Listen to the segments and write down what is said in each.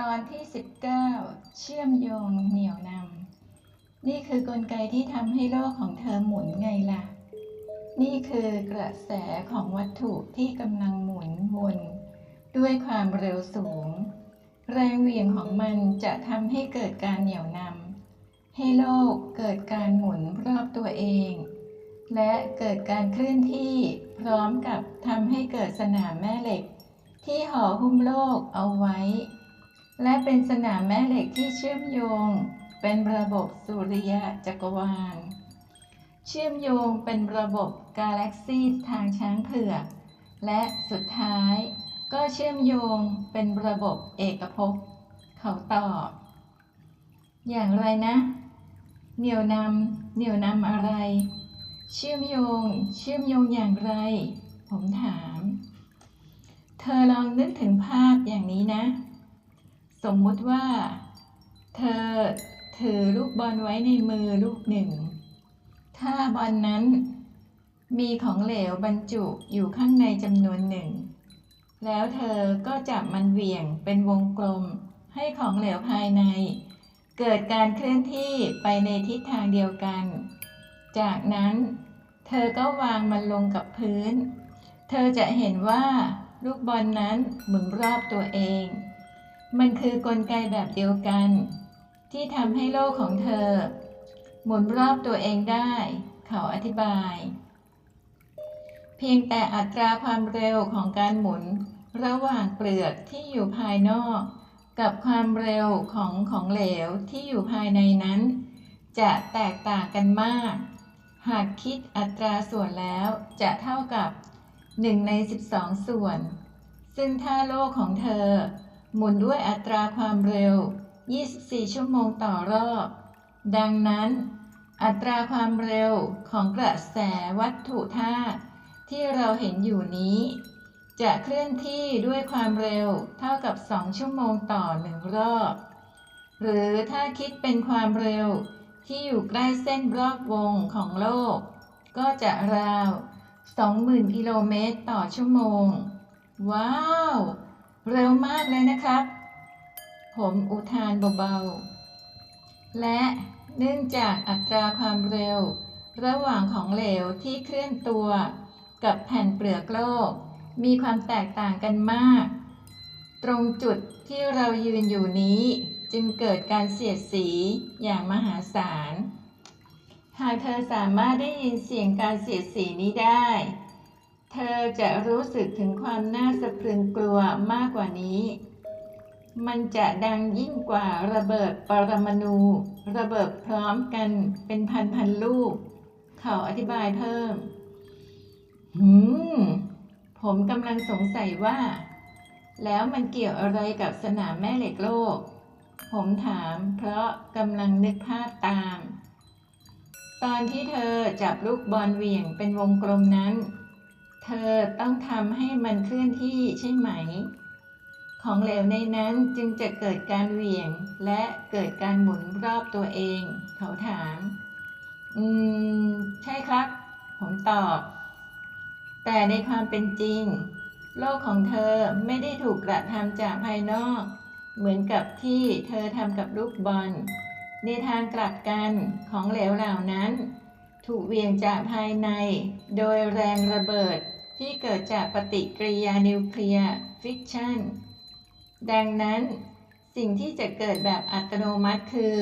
ตอนที่ 19 เชื่อมโยงเหนี่ยวนำนี่คือกลไกที่ทำให้โลกของเธอหมุนไงล่ะ นี่คือกระแสของวัตถุที่กำลังหมุนวนด้วยความเร็วสูง แรงเหวี่ยงของมันจะทำให้เกิดการเหนี่ยวนำให้โลกเกิดการหมุนรอบตัวเอง และเกิดการเคลื่อนที่พร้อมกับทำให้เกิดสนามแม่เหล็ก ที่ห่อหุ้มโลกเอาไว้ และเป็นสนามแม่เหล็กที่เชื่อมโยง เป็นระบบสุริยะจักรวาล เชื่อมโยงเป็นระบบกาแล็กซีทางช้างเผือก และสุดท้ายก็เชื่อมโยงเป็นระบบเอกภพเขาตอบ อย่างไรนะ เหนี่ยวนำเหนี่ยวนำอะไร เชื่อมโยง เชื่อมโยงอย่างไร ผมถาม เธอลองนึกถึงภาพอย่างนี้นะ สมมุติว่า เธอถือลูกบอลไว้ในมือลูกหนึ่ง ถ้าบอลนั้นมีของเหลวบรรจุอยู่ข้างในจำนวนหนึ่ง แล้วเธอก็จับมันเหวี่ยงเป็นวงกลมให้ของเหลวภายใน เกิดการเคลื่อนที่ไปในทิศทางเดียวกัน จากนั้น เธอก็วางมันลงกับพื้น เธอจะเห็นว่าลูกบอลนั้นหมุนรอบตัวเอง มันคือกลไกแบบเดียวกัน ที่ทำให้โลกของเธอ หมุนรอบตัวเองได้ เขาอธิบาย เพียงแต่อัตราความเร็วของการหมุน ระหว่างเปลือกที่อยู่ภายนอก กับความเร็วของของเหลวที่อยู่ภายในนั้น จะแตกต่างกันมาก หากคิดอัตราส่วนแล้วจะเท่ากับ 1 ใน 12 ส่วน ซึ่งถ้าโลกของเธอ หมุนด้วยอัตราความเร็ว 24 ชั่วโมงต่อรอบ ดังนั้น อัตราความเร็วของกระแสวัตถุธาตุที่เราเห็นอยู่นี้ จะเคลื่อนที่ด้วยความเร็วเท่ากับ 2 ชั่วโมงต่อหนึ่งรอบ หรือถ้าคิดเป็นความเร็วที่อยู่ใกล้เส้นรอบวงของโลก ก็จะราว 20,000 กิโลเมตรต่อชั่วโมง ว้าว เร็วมากเลยนะครับ ผมอุทานเบาๆ และเนื่องจากอัตราความเร็ว ระหว่างของเหลวที่เคลื่อนตัว กับแผ่นเปลือกโลก มีความแตกต่างกันมาก ตรงจุดที่เรายืนอยู่นี้ จึงเกิดการเสียดสีอย่างมหาศาล หากเธอสามารถได้ยินเสียงการเสียดสีนี้ได้ เธอจะรู้สึกถึงความน่าสะพรึงกลัวมากกว่านี้ มันจะดังยิ่งกว่าระเบิดปรมาณูระเบิดพร้อมกันเป็นพันพันลูก เขาอธิบายเพิ่ม หืม ผมกำลังสงสัยว่า แล้วมันเกี่ยวอะไรกับสนามแม่เหล็กโลก ผมถามเพราะกำลังนึกภาพตาม ตอนที่เธอจับลูกบอลเหวี่ยงเป็นวงกลมนั้น เธอต้องทำให้มันเคลื่อนที่ใช่ไหม ของเหลวในนั้นจึงจะเกิดการเหวี่ยงและเกิดการหมุนรอบตัวเอง เขาถาม อืม ใช่ครับ ผมตอบ แต่ในความเป็นจริง โลกของเธอไม่ได้ถูกกระทำจากภายนอก เหมือนกับที่เธอทำกับลูกบอล ในทางกลับกันของเหลวเหล่านั้น ถูกเวียงจากภายใน โดยแรงระเบิด ที่เกิดจากปฏิกิริยานิวเคลียร์ฟิกชันดังนั้น สิ่งที่จะเกิดแบบอัตโนมัติคือ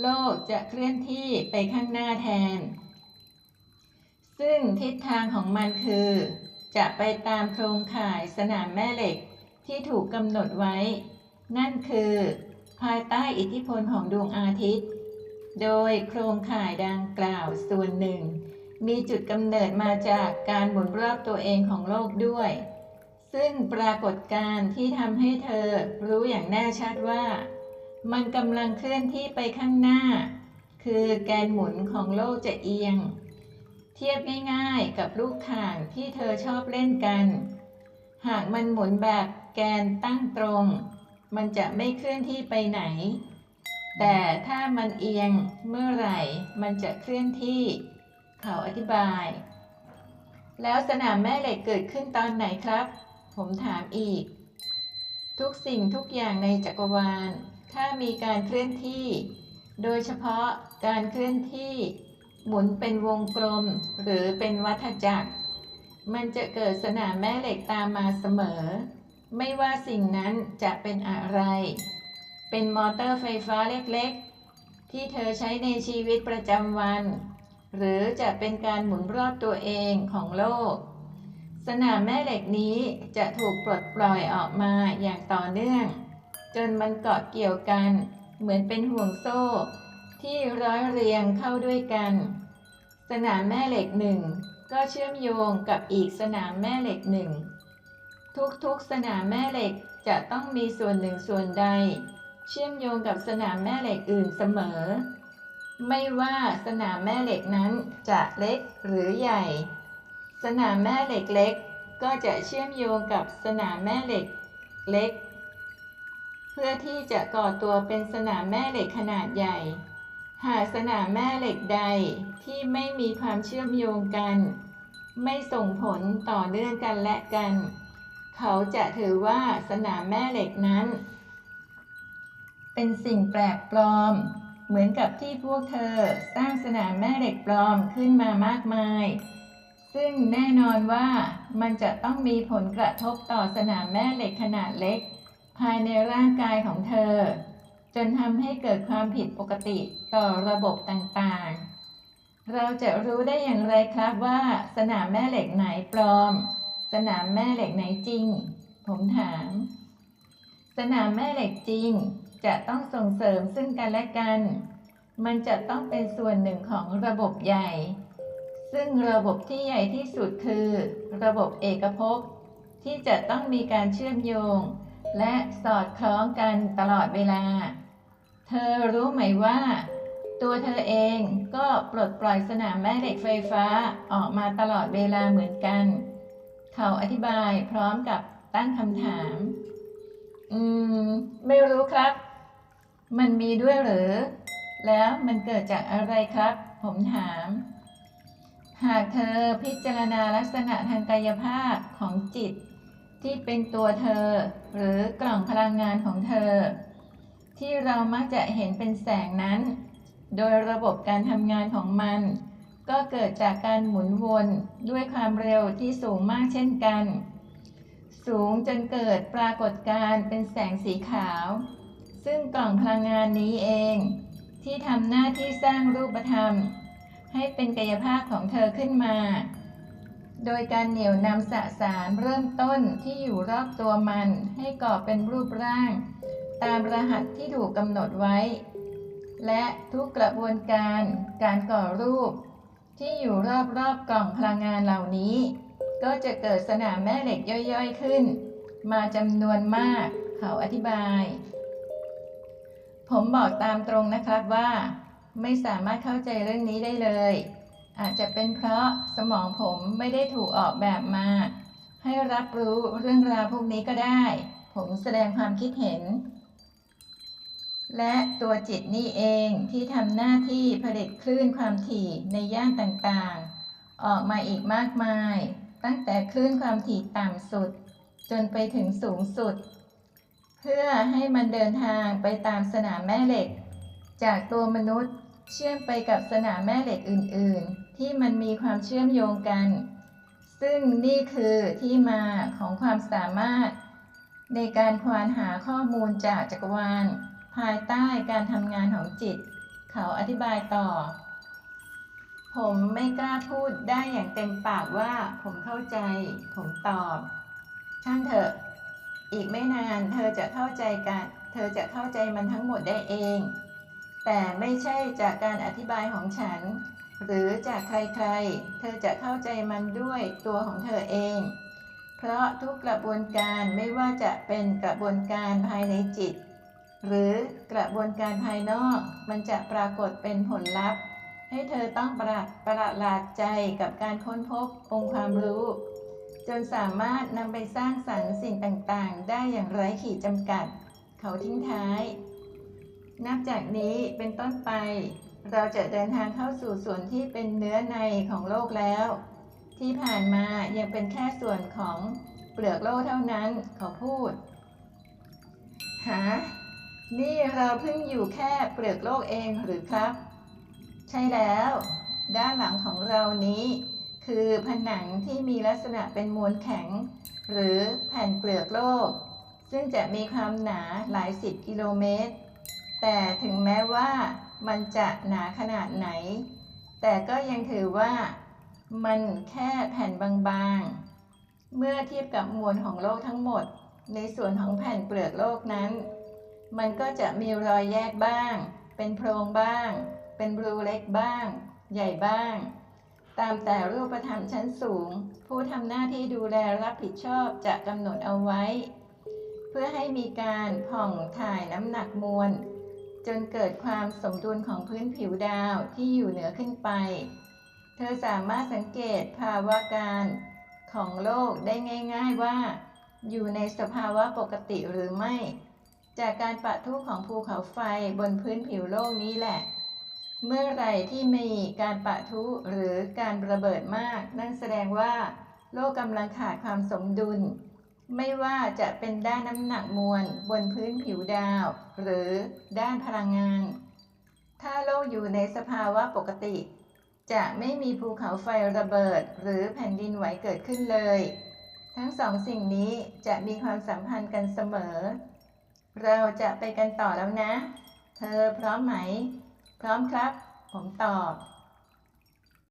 โลกจะเคลื่อนที่ไปข้างหน้าแทน ซึ่งทิศทางของมันคือ จะไปตามโครงข่ายสนามแม่เหล็กที่ถูกกำหนดไว้ นั่นคือ ภายใต้อิทธิพลของดวงอาทิตย์ โดยโครงข่ายดังกล่าวส่วนหนึ่ง มีจุดกำเนิดมาจากการหมุนรอบตัวเองของโลกด้วย ซึ่งปรากฏการณ์ที่ทำให้เธอรู้อย่างแน่ชัดว่า มันกำลังเคลื่อนที่ไปข้างหน้า คือแกนหมุนของโลกจะเอียง เทียบง่ายๆกับลูกข่างที่เธอชอบเล่นกัน หากมันหมุนแบบแกนตั้งตรง มันจะไม่เคลื่อนที่ไปไหน แต่ถ้ามันเอียงเมื่อไหร่ มันจะเคลื่อนที่ เขาอธิบาย แล้วสนามแม่เหล็กเกิดขึ้นตอนไหนครับ ผมถามอีก ทุกสิ่งทุกอย่างในจักรวาล ถ้ามีการเคลื่อนที่ โดยเฉพาะการเคลื่อนที่ หมุนเป็นวงกลมหรือเป็นวัฏจักร มันจะเกิดสนามแม่เหล็กตามมาเสมอ ไม่ว่าสิ่งนั้นจะเป็นอะไร เป็นมอเตอร์ไฟฟ้าเล็กๆ ที่เธอใช้ในชีวิตประจำวัน หรือจะเป็นการหมุนรอบตัวเองของโลก สนามแม่เหล็กนี้จะถูกปลดปล่อยออกมาอย่างต่อเนื่อง จนมันเกาะเกี่ยวกันเหมือนเป็นห่วงโซ่ ที่ร้อยเรียงเข้าด้วยกัน สนามแม่เหล็กหนึ่งก็เชื่อมโยงกับอีกสนามแม่เหล็กหนึ่งทุกๆสนามแม่เหล็กจะต้องมีส่วนหนึ่งส่วนใด เชื่อมโยงกับสนามแม่เหล็กอื่นเสมอ ไม่ว่าสนามแม่เหล็กนั้นจะเล็กหรือใหญ่ สนามแม่เหล็กเล็กก็จะเชื่อมโยงกับสนามแม่เหล็กเล็ก เพื่อที่จะก่อตัวเป็นสนามแม่เหล็กขนาดใหญ่ หากสนามแม่เหล็กใดที่ไม่มีความเชื่อมโยงกัน ไม่ส่งผลต่อเนื่องกันและกัน เขาจะถือว่าสนามแม่เหล็กนั้น เป็นสิ่งแปลกปลอม เหมือนกับที่พวกเธอสร้างสนามแม่เหล็กปลอมขึ้นมามากมาย ซึ่งแน่นอนว่ามันจะต้องมีผลกระทบต่อสนามแม่เหล็กขนาดเล็ก ภายในร่างกายของเธอ จนทำให้เกิดความผิดปกติต่อระบบต่างๆ เราจะรู้ได้อย่างไรครับว่าสนามแม่เหล็กไหนปลอม สนามแม่เหล็กไหนจริง ผมถาม สนามแม่เหล็กจริง จะต้องส่งเสริมซึ่งกันและกัน มันจะต้องเป็นส่วนหนึ่งของระบบใหญ่ ซึ่งระบบที่ใหญ่ที่สุดคือ ระบบเอกภพที่จะต้องมีการเชื่อมโยง และสอดคล้องกันตลอดเวลา เธอรู้ไหมว่า ตัวเธอเองก็ปลดปล่อยสนามแม่เหล็กไฟฟ้าออกมาตลอดเวลาเหมือนกัน เขาอธิบายพร้อมกับตั้งคำถาม อืม ไม่รู้ครับ มันมีด้วยหรือ แล้วมันเกิดจากอะไรครับ ผมถาม หากเธอพิจารณาลักษณะทางกายภาพของจิต ที่เป็นตัวเธอ หรือกล่องพลังงานของเธอ ที่เรามักจะเห็นเป็นแสงนั้น โดยระบบการทำงานของมัน ก็เกิดจากการหมุนวนด้วยความเร็วที่สูงมากเช่นกัน สูงจนเกิดปรากฏการณ์เป็นแสงสีขาว ซึ่งกล่องพลังงานนี้เอง ที่ทำหน้าที่สร้างรูปธรรม ให้เป็นกายภาพของเธอขึ้นมา โดยการเหนี่ยวนำสสารเริ่มต้นที่อยู่รอบตัวมันให้ก่อเป็นรูปร่าง ตามรหัสที่ถูกกำหนดไว้ และทุกกระบวนการการก่อรูป ที่อยู่รอบๆกล่องพลังงานเหล่านี้ ก็จะเกิดสนามแม่เหล็กย่อยๆขึ้น มาจำนวนมากเขาอธิบาย ผมบอกตามตรงนะครับว่า ไม่สามารถเข้าใจเรื่องนี้ได้เลย อาจจะเป็นเพราะสมองผมไม่ได้ถูกออกแบบมา ให้รับรู้เรื่องราวพวกนี้ก็ได้ ผมแสดงความคิดเห็น และตัวจิตนี่เองที่ทำหน้าที่ผลิตคลื่นความถี่ในย่านต่างๆ ออกมาอีกมากมาย ตั้งแต่คลื่นความถี่ต่ำสุด จนไปถึงสูงสุด เพื่อให้มันเดินทางไปตามสนามแม่เหล็ก จากตัวมนุษย์เชื่อมไปกับสนามแม่เหล็กอื่น ๆ ที่มันมีความเชื่อมโยงกัน ซึ่งนี่คือที่มาของความสามารถ ในการควานหาข้อมูลจากจักรวาล ภายใต้การทำงานของจิต เขาอธิบายต่อ ผมไม่กล้าพูดได้อย่างเต็มปากว่าผมเข้าใจ ผมตอบ ช่างเถอะ อีกไม่นานเธอจะเข้าใจกันเธอจะเข้าใจมันทั้งหมดได้เอง แต่ไม่ใช่จากการอธิบายของฉัน หรือจากใครๆ เธอจะเข้าใจมันด้วยตัวของเธอเอง เพราะทุกกระบวนการไม่ว่าจะเป็นกระบวนการภายในจิต หรือกระบวนการภายนอกมันจะปรากฏเป็นผลลัพธ์ ให้เธอต้องประประหลาดใจกับการค้นพบองค์ความรู้ จนสามารถนำไปสร้างสรรค์สิ่งต่างๆ ได้อย่างไร้ขีดจำกัด เขาทิ้งท้าย นับจากนี้เป็นต้นไป เราจะเดินทางเข้าสู่ส่วนที่เป็นเนื้อในของโลกแล้ว ที่ผ่านมายังเป็นแค่ส่วนของเปลือกโลกเท่านั้น เขาพูดฮะนี่เราเพิ่งอยู่แค่เปลือกโลกเองหรือครับ ใช่แล้ว ด้านหลังของเรานี้ คือผนังที่มีลักษณะเป็นมวลแข็ง หรือแผ่นเปลือกโลก ซึ่งจะมีความหนาหลายสิบกิโลเมตร แต่ถึงแม้ว่ามันจะหนาขนาดไหน แต่ก็ยังถือว่ามันแค่แผ่นบางๆ เมื่อเทียบกับมวลของโลกทั้งหมด ในส่วนของแผ่นเปลือกโลกนั้น มันก็จะมีรอยแยกบ้าง เป็นโพรงบ้าง เป็นรูเล็กบ้าง ใหญ่บ้าง ตามแต่รูปธรรมชั้นสูง ผู้ทำหน้าที่ดูแลรับผิดชอบจะกำหนดเอาไว้ เพื่อให้มีการผ่องถ่ายน้ำหนักมวล จนเกิดความสมดุลของพื้นผิวดาวที่อยู่เหนือขึ้นไป เธอสามารถสังเกตภาวะการของโลกได้ง่าย ๆว่า อยู่ในสภาวะปกติหรือไม่ จากการปะทุของภูเขาไฟบนพื้นผิวโลกนี้แหละ เมื่อไรที่มีการปะทุหรือการระเบิดมาก นั่นแสดงว่า โลกกำลังขาดความสมดุล ไม่ว่าจะเป็นด้านน้ำหนักมวลบนพื้นผิวดาว หรือด้านพลังงาน ถ้าโลกอยู่ในสภาวะปกติ จะไม่มีภูเขาไฟระเบิด หรือแผ่นดินไหวเกิดขึ้นเลย ทั้งสองสิ่งนี้จะมีความสัมพันธ์กันเสมอ เราจะไปกันต่อแล้วนะ เธอพร้อมไหม พร้อมครับ ผมตอบ